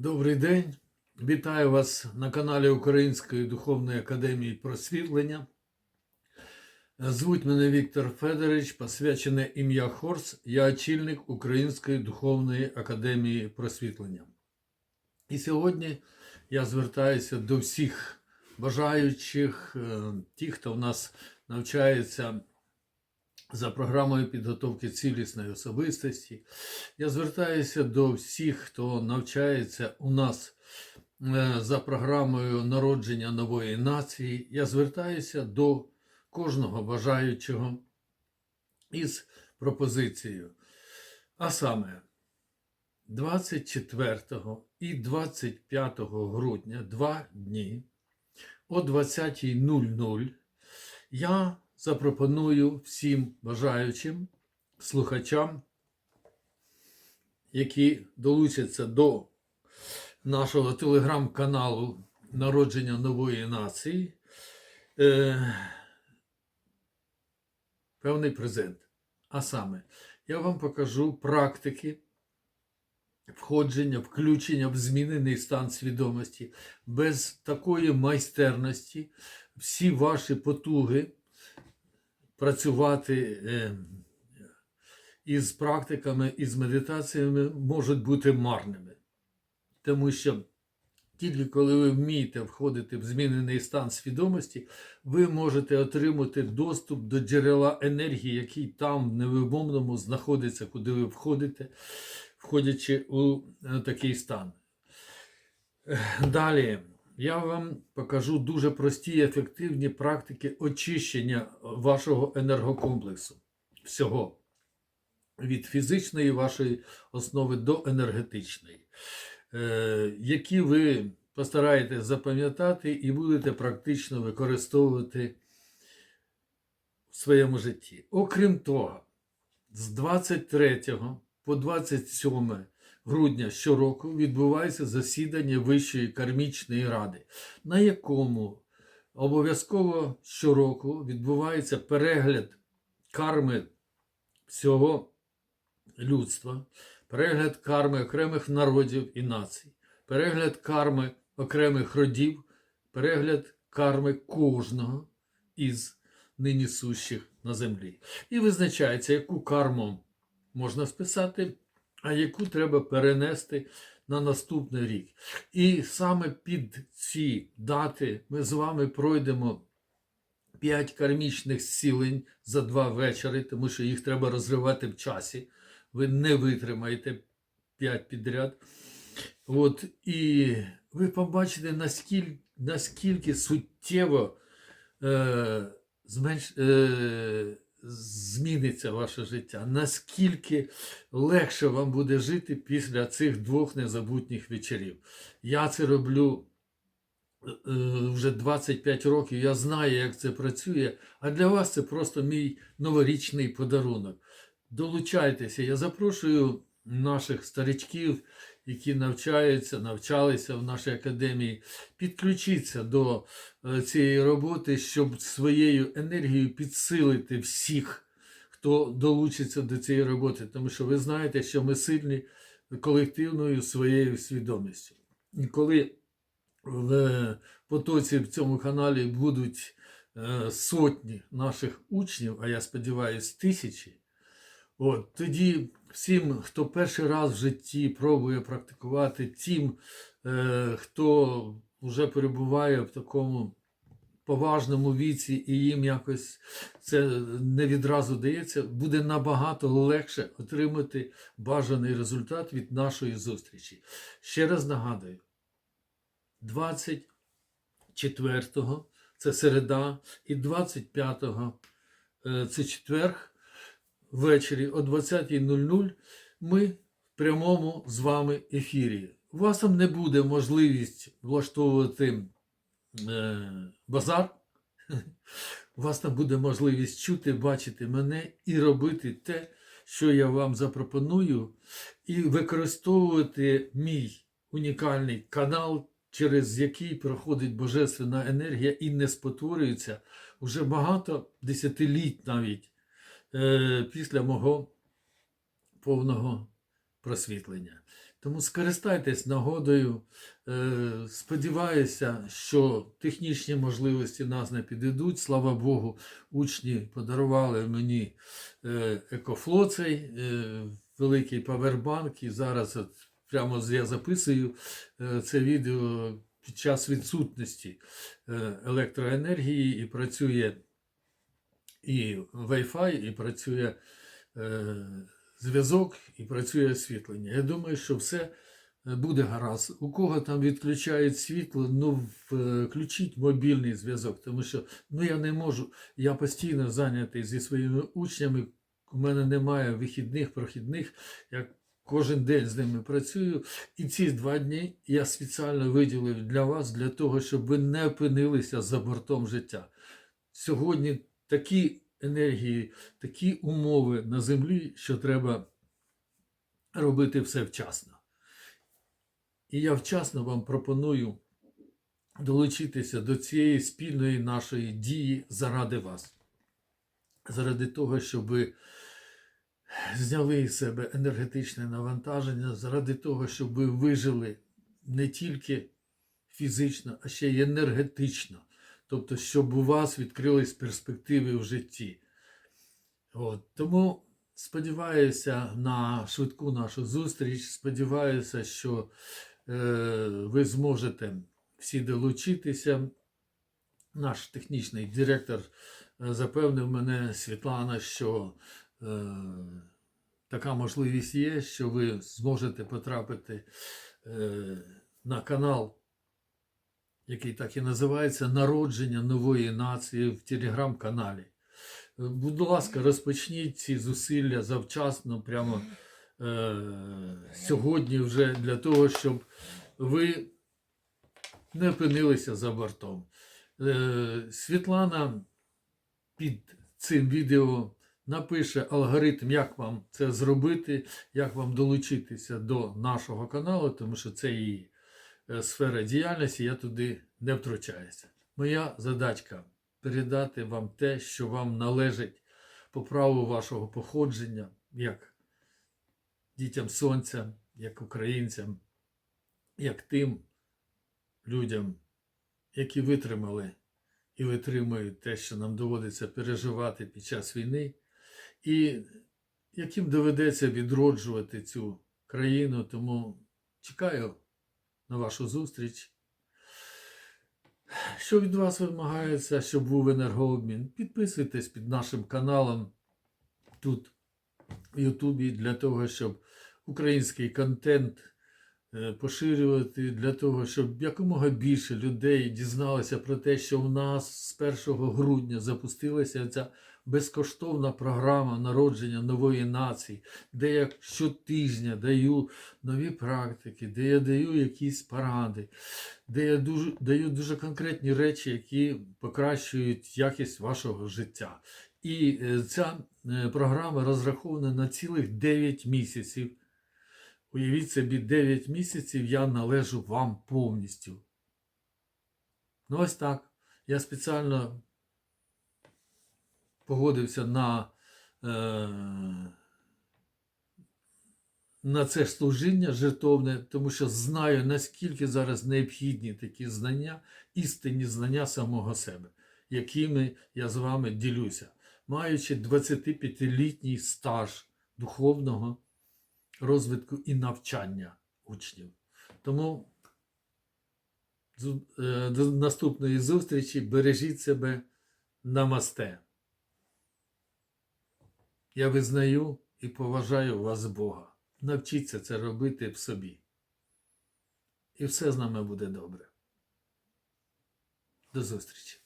Добрий день. Вітаю вас на каналі Української духовної академії просвітлення. Звуть мене Віктор Федорович, посвячене ім'я Хорс. Я очільник Української духовної академії просвітлення. І сьогодні я звертаюся до всіх бажаючих, е, тих, хто в нас навчається за програмою підготовки цілісної особистості. Я звертаюся до всіх, хто навчається у нас е, за програмою народження нової нації. Я звертаюся до кожного бажаючого із пропозицією. А саме 24 і 25 грудня, два дні о 20.00 я запропоную всім бажаючим слухачам, які долучаться до нашого телеграм-каналу Народження нової нації, е, певний презент. А саме, я вам покажу практики входження, включення в змінений стан свідомості. Без такої майстерності всі ваші потуги працювати е, із практиками, із медитаціями можуть бути марними. Тому що тільки коли ви вмієте входити в змінений стан свідомості, ви можете отримати доступ до джерела енергії, який там в невимовному знаходиться, куди ви входите, входячи у е, такий стан. Е, Далі я вам покажу дуже прості і ефективні практики очищення вашого енергокомплексу всього. Від фізичної вашої основи до енергетичної, е, які ви постараєтесь запам'ятати і будете практично використовувати в своєму житті. Окрім того, з 23 по 27 грудня щороку відбувається засідання Вищої кармічної ради, на якому обов'язково щороку відбувається перегляд карми всього людства, перегляд карми окремих народів і націй, перегляд карми окремих родів, перегляд карми кожного із нині сущих на землі. І визначається, яку карму можна списати а яку треба перенести на наступний рік. І саме під ці дати ми з вами пройдемо 5 кармічних зцілень за два вечори, тому що їх треба розривати в часі. Ви не витримаєте 5 підряд. От, і ви побачите, наскільки, наскільки суттєво е, зменш, е, зміниться ваше життя, наскільки легше вам буде жити після цих двох незабутніх вечорів. Я це роблю е, вже 25 років, я знаю, як це працює, а для вас це просто мій новорічний подарунок. Долучайтеся, я запрошую наших старичків, які навчаються, навчалися в нашій академії, підключіться до е, цієї роботи, щоб своєю енергією підсилити всіх, хто долучиться до цієї роботи. Тому що ви знаєте, що ми сильні колективною своєю свідомістю. І коли в потоці в цьому каналі будуть е, сотні наших учнів, а я сподіваюся, тисячі. От, Тоді всім, хто перший раз в житті пробує практикувати, тим, е, хто вже перебуває в такому поважному віці і їм якось це не відразу дається, буде набагато легше отримати бажаний результат від нашої зустрічі. Ще раз нагадую: 24-го це середа, і 25-го е, це четверг ввечері о 20.00 ми в прямому з вами ефірі. У вас там не буде можливість влаштовувати е, базар. У вас там буде можливість чути, бачити мене і робити те, що я вам запропоную, і використовувати мій унікальний канал, через який проходить божественна енергія і не спотворюється вже багато десятиліть навіть після мого повного просвітлення. Тому скористайтесь нагодою. Е, Сподіваюся, що технічні можливості нас не підійдуть. Слава Богу, учні подарували мені е, екофло цей е, великий павербанк. І зараз от прямо я записую е, це відео під час відсутності е, електроенергії і працює і Wi-Fi, і працює е, зв'язок, і працює освітлення. Я думаю, що все е, буде гаразд. У кого там відключають світло, ну включіть мобільний зв'язок, тому що ну, я не можу, я постійно зайнятий зі своїми учнями. У мене немає вихідних, прохідних. Я кожен день з ними працюю. І ці два дні я спеціально виділив для вас, для того, щоб ви не опинилися за бортом життя. Сьогодні такі енергії, такі умови на землі, що треба робити все вчасно. І я вчасно вам пропоную долучитися до цієї спільної нашої дії заради вас. Заради того, щоб ви зняли із себе енергетичне навантаження, заради того, щоб ви вижили не тільки фізично, а ще й енергетично. Тобто, щоб у вас відкрились перспективи в житті. От. Тому сподіваюся на швидку нашу зустріч. Сподіваюся, що е, ви зможете всі долучитися. Наш технічний директор е, запевнив мене, Світлана, що е, така можливість є, що ви зможете потрапити е, на канал який так і називається Народження нової нації в телеграм-каналі. Будь ласка, розпочніть ці зусилля завчасно, прямо е, сьогодні, вже для того, щоб ви не опинилися за бортом. Е, Світлана під цим відео напише алгоритм, як вам це зробити, як вам долучитися до нашого каналу, тому що це її е, сфера діяльності, я туди не втручаюся. Моя задачка передати вам те, що вам належить по праву вашого походження, як дітям сонця, як українцям, як тим людям, які витримали і витримують те, що нам доводиться переживати під час війни, і яким доведеться відроджувати цю країну. Тому чекаю на вашу зустріч. Що від вас вимагається, щоб був енергообмін? Підписуйтесь під нашим каналом тут в Ютубі для того, щоб український контент е, поширювати, для того, щоб якомога більше людей дізналося про те, що в нас з 1 грудня запустилася ця безкоштовна програма народження нової нації, де я щотижня даю нові практики, де я даю якісь поради, де я дуже, даю дуже конкретні речі, які покращують якість вашого життя. І е, ця е, програма розрахована на цілих 9 місяців. Уявіть собі, 9 місяців я належу вам повністю. Ну, ось так. Я спеціально погодився на, е, на це служіння жертовне, тому що знаю, наскільки зараз необхідні такі знання, істинні знання самого себе, якими я з вами ділюся, маючи 25-літній стаж духовного розвитку і навчання учнів. Тому е, до наступної зустрічі бережіть себе намасте. Я визнаю і поважаю вас Бога. Навчіться це робити в собі. І все з нами буде добре. До зустрічі!